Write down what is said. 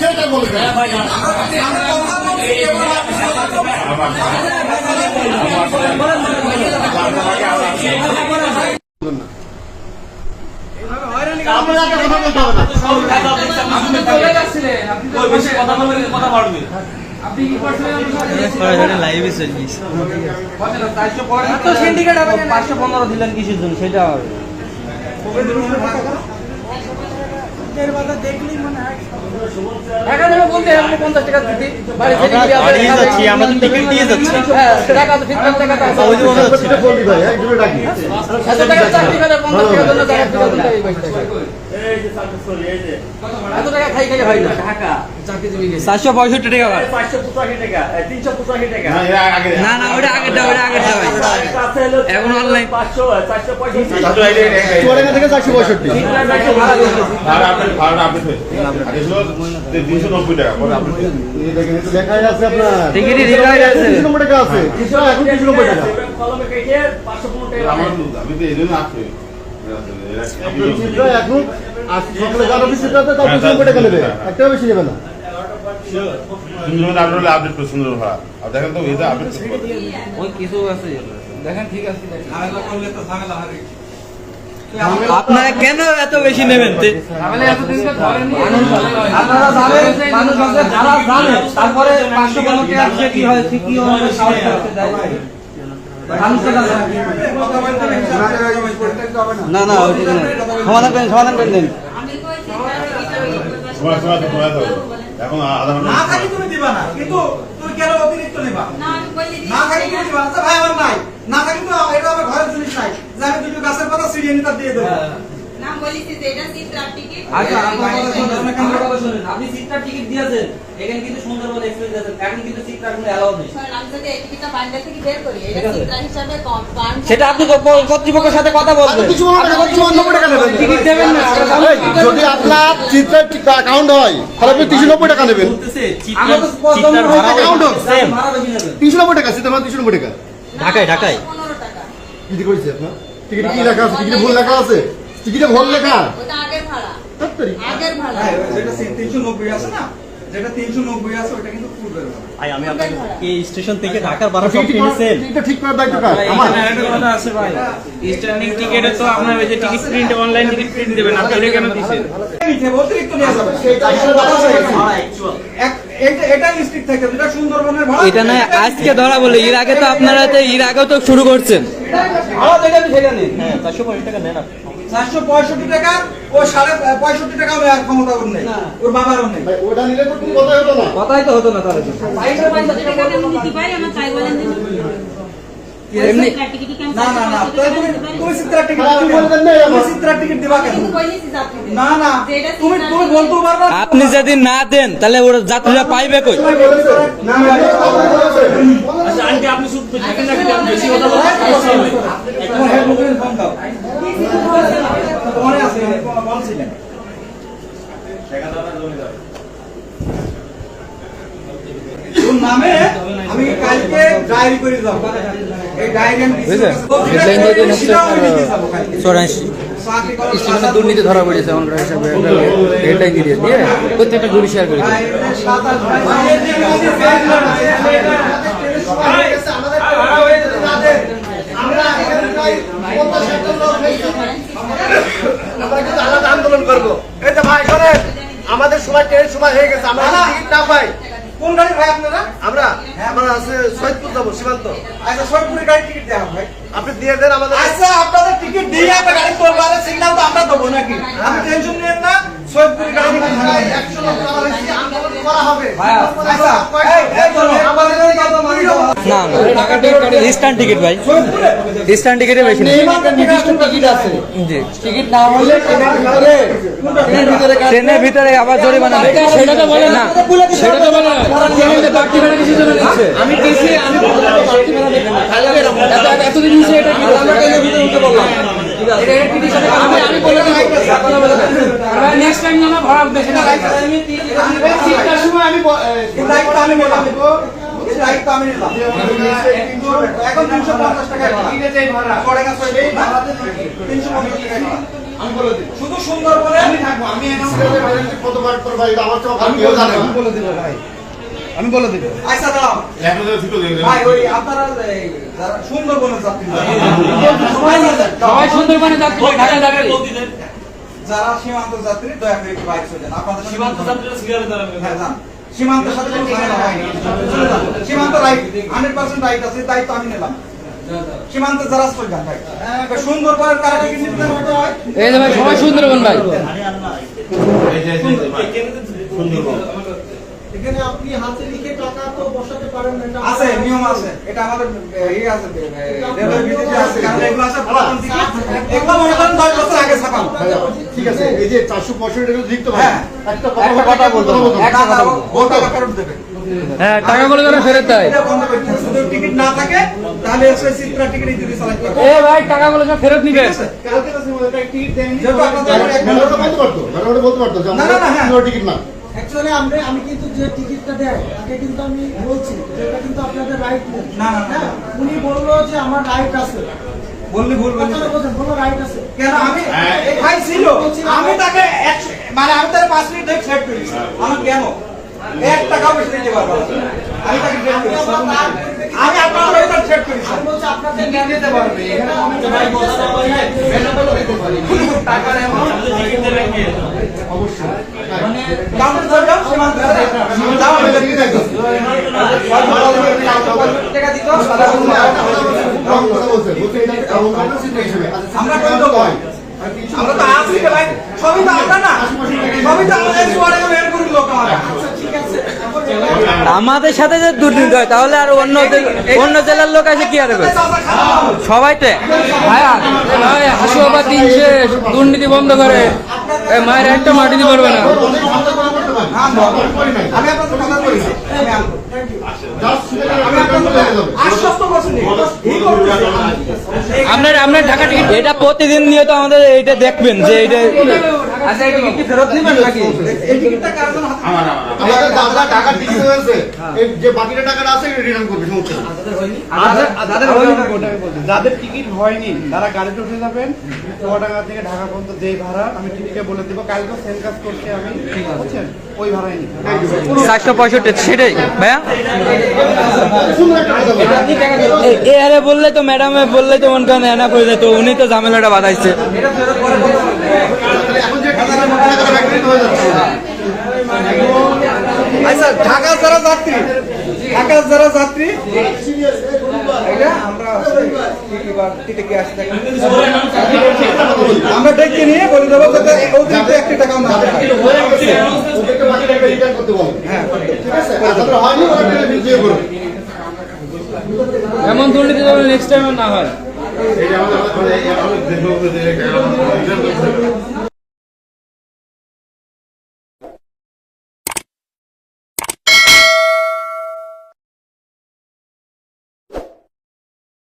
সেটা বলবে দিলেন কিসের জন্য? সেটা হবে। এখানে বলতে আপনি পঞ্চাশ টাকা দিতে বাড়ি থেকে আমরা দিয়ে যাচ্ছি, আমরা তো টিকিট দিয়ে যাচ্ছি। হ্যাঁ টাকা তো ঠিক টাকা তো ওই যে মনে হচ্ছে। ভাই হ্যাঁ ডাকি। এত টাকা চাকরি করে পঞ্চাশ টাকার জন্য টাকা হয় চারশো পঁয়ষট্টি টাকা না না না ওটা আগেরটা ওটা আগেরটা ভাই। কাছে হলো এখন পঁয়ষট্টি চুয়াডাঙ্গা থেকে চারশো পঁয়ষট্টি। তিনশো নব্বই টাকা। লেখাই আছে আপনার। টিকিটই লেখাই আছে। তিনশো নব্বই টাকা আছে। তিনশো এখন তিনশো নব্বই টাকা। আমি তো এই জন্য চিত্রা এখন। দেখেন তো এটা আপডেট ওই কিছু আছে দেখেন ঠিক আছে আপনারা কেন এত বেশি নেবেন? তারপরে পাঁচশো কি হয় কি না না। সমাধান করেন সমাধান করে দেন। এখন আধা ঘণ্টা না থাকি তুমি দিবা না কিন্তু তুমি কেন অতিরিক্ত নিবা না আমি বলি না থাকি তুমি দিবা না আচ্ছা ভাই আমার নাই না থাকি তো এটা আমার ঘরের জিনিস নাই যে আমি দুটো গাছের পাতা ছিঁড়িয়ে নিতে দিয়ে দেবো না বলিছি যে এটা চিত্রার টিকিট আচ্ছা আমার কথা শুনুন আমার কথা শুনুন। আপনি সিটটার টিকিট দিয়েছেন। এখানে কিন্তু সুন্দরবন এক্সপ্রেস দিয়েছেন এখন কিন্তু সিটটার কোনো নেই। শোনেন, আমি যদি এই টিকিটটা বান্ডেল থেকে বের করি এটা চিত্রা হিসাবে কম সেটা আপনি কর্তৃপক্ষের সাথে কথা বলবেন। কিছু টাকা টাকা নেবেন টিকিট দেবেন না। যদি আপনার চিত্রের অ্যাকাউন্ট হয় তাহলে আপনি তিনশো নব্বই টাকা নেবেন। হোক। সেম টাকা চিত্রা তিনশো নব্বই টাকা। ঢাকায় ঢাকায়। টাকা। কি করেছে আপনার টিকিট কি লেখা আছে? টিকিটে ভুল লেখা আছে? টিকিটে ভুল লেখা আগের ভাড়া তাড়াতাড়ি। আগের ভাড়া। হ্যাঁ, যেটা তিনশো নব্বই আছে না যেটা তিনশো নব্বই আছে ওটা কিন্তু পূর্বের ভাই আমি আপনাকে এই স্টেশন থেকে ঢাকার ভাড়া সব কিনেছেন? টিকিটটা ঠিক করার দায়িত্ব কার? আমার? আছে ভাই। স্ট্যান্ডিং টিকেটে তো আপনার ওই যে ticket print online ticket print দেবেন আপনি কেন দিছেন? নিতে অতিরিক্ত নেওয়া যাবে। না। এক- এটা- এটাই strict থাকতে হবে, যেটা সুন্দরবনের ভাড়া। এটা না আজকে ধরা বলে এর আগে তো আপনারা তো এর আগেও তো শুরু করছেন। হ্যাঁ পঁয়ষট্টি টাকা নেন আপনি। চারশো পঁয়ষট্টি টাকা ও সাড়ে পঁয়ষট্টি টাকা ক্ষমতা ওর নেই। ওর বাবারও নেই। ওটা নিলে তো কথাই হতো না। কথাই তো হতো না তাহলে না না না তুমি তুমি চিত্রার টিকিট আপনি বলে দেন নাই তুমি চিত্রার টিকিট দিবা কেন? কিন্তু বলেছি যাত্রী না না তুমি তুমি বলতেও পারবা আপনি যদি না দেন তাহলে ওরা যাত্রীরা পাইবে কই? না না আচ্ছা আন্টি আপনি শুধু বেশি কথা বলতে তোমার হেড মুখের ফোন দাও তোমার আছে বলছিলেন তোর নামে আমি কালকে ডায়েরি করে এই চৌরাশি। স্টেশনে দুর্নীতি ধরা পড়েছে এমনকার হিসাবে হেডলাইন দিয়ে দিয়ে দিয়ে প্রত্যেকটা গুলি শেয়ার করে আমরা আন্দোলন করব। এই ভাই শোনেন আমাদের সময় ট্রেনের সময় হয়ে গেছে। আমরা টিকিট না পাই। কোন গাড়ি ভাই আপনারা? আমরা আমরা আছে সৈয়দপুর যাব সীমান্ত। আচ্ছা সৈয়দপুরের গাড়ি টিকিট দেওয়া ভাই আপনি দিয়ে দেন আমাদের আচ্ছা আপনাদের টিকিট দিয়ে একটা গাড়ি করব সিগন্যাল তো আমরা দেবো নাকি আপনি টেনশন নিয়েন না সৈয়দপুরের গাড়ি টিকিট ভাই, একশো লোক করা হয়েছে, আন্দোলন করা হবে আচ্ছা এই এই চলো আমাদের গাড়ি কত মানুষ যাব? না না টিকিট ভাই। স্ট্যান্ড টিকিটে বেশি নির্দিষ্ট টিকিট আছে। জি। টিকিট না হলে ট্রেনের ভিতরে আবার জরিমানা সেটা তো বলে না। সেটা তো বলে আমি দিছি আমি এতদিন দিছি এটা কি আমরা ট্রেনের ভিতরে উঠে বললাম আমি আমি বলে নেক্সট টাইম না ভাড়া বেশি না সিটটার সময় আমি আমি দায়িত্ব আমি নিলাম। এখন তিনশো পঞ্চাশ টাকা? তিনশো পঞ্চাশ টাকা আমি বলে দিই শুধু সুন্দরবনে আমি থাকব আমি এনাউন্সমেন্টে ভ্যালেন্সি কত বার করব এটা আমার তো বলে ভাই। আমি বলে দিব আচ্ছা দেখলেন। ভাই ওই আপনারা যারা সুন্দরবনের যাত্রী সবাই সুন্দরবনে যাত্রী ঢাকা যাত্রী যারা সীমান্ত যাত্রী দয়া করে একটু বাইক চলে যান। আপনাদের সীমান্ত যাত্রীরা সিগারেট হ্যাঁ যান। সীমান্তের সাথে কোনো ঝামেলা হয়নি। চলে যান। সীমান্ত রাইট হান্ড্রেড পার্সেন্ট রাইট আছে দায়িত্ব আমি নিলাম। সীমান্তে যারা সুন্দর যান ভাই সুন্দর কারা টিকিট নিতে দেন হয়? এই যে ভাই সবাই সুন্দরবন ভাই। এই যে- এই যে- ভাই, সুন্দরবন। এখানে আপনি হাতে লিখে টাকা তো বসাতে পারেন না আছে নিয়ম আছে। এটা আমাদের ইয়ে আছে রেলওয়ে আছে কারণ এগুলো আছে টিকিট এগুলো মনে করেন দশ বছর আগে ছাপানো। ঠিক আছে এই যে চারশো পঁয়ষট্টি টাকা লিখতে পারেন। হ্যাঁ। একটা কথা বলতে হবে। একটা কথা বলতে টাকা ফেরত দেবে। হ্যাঁ টাকাগুলো যেন ফেরত দেয়। এটা বন্ধ করতে যদি টিকিট না থাকে তাহলে এসে চিত্রা টিকিট চালাতে এ ভাই টাকাগুলো সব ফেরত নিবে। কালকে তো টিকিট আপনাদের একটা- বলতে পারতো। বলতে পারতো না, না, না, হ্যাঁ। টিকিট না। অ্যাকচুয়ালি আমরা আমি কিন্তু যে টিকিটটা দেয় তাকে কিন্তু আমি বলছি যে এটা কিন্তু আপনাদের রাইট নেই। না, না। হ্যাঁ উনি বলল যে আমার রাইট আছে। বললি ভুল বললি বলল রাইট আছে। কেন? আমি হ্যাঁ। ভাই ছিল। আমি তাকে মানে আমি তার পাঁচ মিনিট ধরে সেট করেছি। আমার কেন? এক টাকাও বেশি দিতে পারব। আমি তাকে সেট করেছি আমি আপনার হয়ে তাকে সেট করেছি। আমি বলছি আপনাদের টিকিট দিতে পারবে। এখানে আমি কাউন্টার ধরে যাও সীমান্ত ধরে যাও। যাও আমি দেখি দেখো। টাকা দিত। আমরা কোন দেবো আমরা তো আছি রে ভাই সবই তো আমরা না সবই তো আমাদের সোয়ারে বের করি লোক আমরা আমাদের সাথে যে দুর্নীতি হয় তাহলে আর অন্য অন্য জেলার লোক এসে কি আরবে সবাই তো এক। ভাইয়া এ ভাই হাসু আবার দিন শেষ দুর্নীতি বন্ধ করে এ মায়ের একটা মাটি দিতে পারবে না। আপনার আপনার ঢাকা টিকিট এটা প্রতিদিন নিয়ে তো আমাদের এইটা দেখবেন যে এটা আচ্ছা এই টিকিট কি ফেরত নেবেন নাকি? এই টিকিটটা কার জন্য আমার আমার আমার। আমাদের দাদা টাকা টিকিট হয়েছে। এই যে বাকিটা টাকাটা আছে রিটার্ন করবে সমস্যা নেই। যাদের যাদের টিকিট হয়নি তারা গাড়িতে উঠে যাবেন। চুয়াডাঙ্গা থেকে ঢাকা পর্যন্ত যেই ভাড়া আমি টিকিটে বলে দিব। কালকে সেল কাজ করছি আমি বুঝছেন? ওই ভাড়াই নিই চারশো পঁয়ষট্টি সেটাই। ভাইয়া। এ- আরে বললে তো ম্যাডামে বললে তো মন কানে এনা করে যেত উনি তো ঝামেলাটা বাঁধাইছে তাহলে এখন যে টাকাটা টাকাটা ব্যাক দিতে হয়ে যাচ্ছে। আচ্ছা ঢাকা যারা যাত্রী ঢাকা যারা যাত্রী এটা আমরা আমরা ডেকে নিয়ে বলে দেবো অতিরিক্ত একটি টাকাও না হ্যাঁ এমন দুর্নীতি যেন নেক্সট টাইম না হয়।